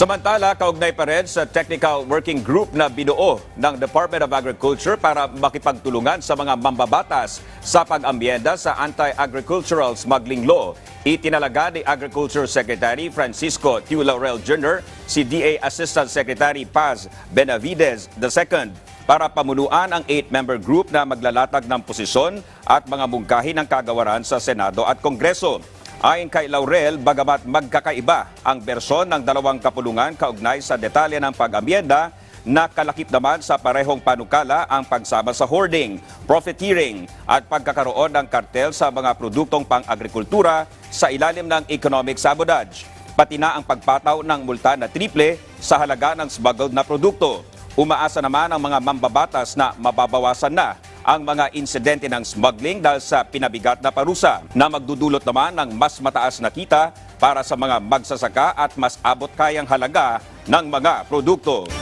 Samantala, kaugnay pa rin sa technical working group na binuo ng Department of Agriculture para makipagtulungan sa mga mambabatas sa pag-ambyenda sa Anti-Agricultural Smuggling Law. Itinalaga ni Agriculture Secretary Francisco Tiu Laurel Jr. si DA Assistant Secretary Paz Benavides II para pamunuan ang eight-member group na maglalatag ng posisyon at mga mungkahi ng kagawaran sa Senado at Kongreso. Ayon kay Laurel, bagamat magkakaiba ang bersyon ng dalawang kapulungan kaugnay sa detalye ng pag-amyenda, nakalakip naman sa parehong panukala ang pagsama sa hoarding, profiteering at pagkakaroon ng kartel sa mga produktong pang-agrikultura sa ilalim ng economic sabotage, pati na ang pagpataw ng multa na triple sa halaga ng smuggled na produkto. Umaasa naman ang mga mambabatas na mababawasan na ang mga insidente ng smuggling dahil sa pinabigat na parusa na magdudulot naman ng mas mataas na kita para sa mga magsasaka at mas abot kayang halaga ng mga produkto.